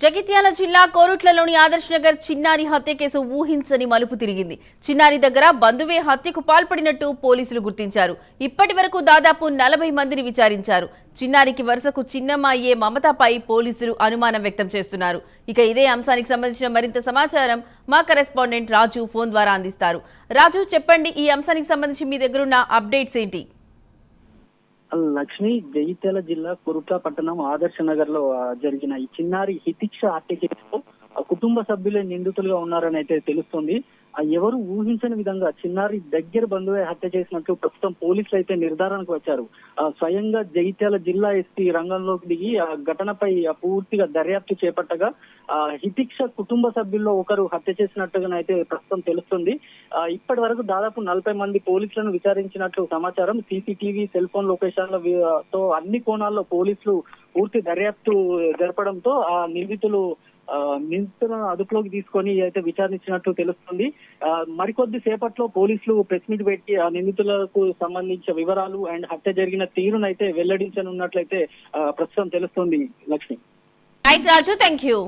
జగిత్యాల జిల్లా కోరుట్లలోని ఆదర్శ్ నగర్ చిన్నారి హత్య కేసు ఊహించని మలుపు తిరిగింది. చిన్నారి దగ్గర బంధువే హత్యకు పాల్పడినట్టు పోలీసులు గుర్తించారు. ఇప్పటి వరకు దాదాపు నలభై మందిని విచారించారు. చిన్నారికి వరుసకు చిన్నమ్మ అయ్యే మమతపై పోలీసులు అనుమానం వ్యక్తం చేస్తున్నారు. ఇక ఇదే అంశానికి సంబంధించిన మరింత సమాచారం మా కరెస్పాండెంట్ రాజు ఫోన్ ద్వారా అందిస్తారు. రాజు చెప్పండి ఈ అంశానికి సంబంధించి మీ దగ్గరున్న అప్డేట్స్ ఏంటి? లక్ష్మి జగిత్యాల జిల్లా కురుట్ల పట్టణం ఆదర్శ నగర్లో జరిగిన ఈ చిన్నారి హితిక్ష హత్య కేసులో కుటుంబ సభ్యులే నిందితులుగా ఉన్నారని అయితే తెలుస్తుంది. ఎవరు ఊహించని విధంగా చిన్నారి దగ్గర బంధువే హత్య చేసినట్లు ప్రస్తుతం పోలీసులు అయితే నిర్ధారణకు వచ్చారు. స్వయంగా జగిత్యాల జిల్లా ఎస్పీ రంగంలోకి దిగి ఆ ఘటనపై ఆ, పూర్తిగా దర్యాప్తు చేపట్టగా ఆ, హితిక్ష కుటుంబ సభ్యుల్లో ఒకరు హత్య చేసినట్టుగానైతే ప్రస్తుతం తెలుస్తుంది. ఇప్పటి వరకు దాదాపు నలభై మంది పోలీసులను విచారించినట్లు సమాచారం. సీసీటీవీ సెల్ ఫోన్ లొకేషన్లతో తో అన్ని కోణాల్లో పోలీసులు పూర్తి దర్యాప్తు జరపడంతో ఆ నిందితులు నిందితులను అదుపులోకి తీసుకొని అయితే విచారించినట్లు తెలుస్తుంది మరికొద్ది సేపట్లో పోలీసులు ప్రెస్ మీట్ పెట్టి ఆ నిందితులకు సంబంధించిన వివరాలు అండ్ హత్య జరిగిన తీరునైతే వెల్లడించనున్నట్లయితే ప్రస్తుతం తెలుస్తుంది Lakshmi. Right Raju thank you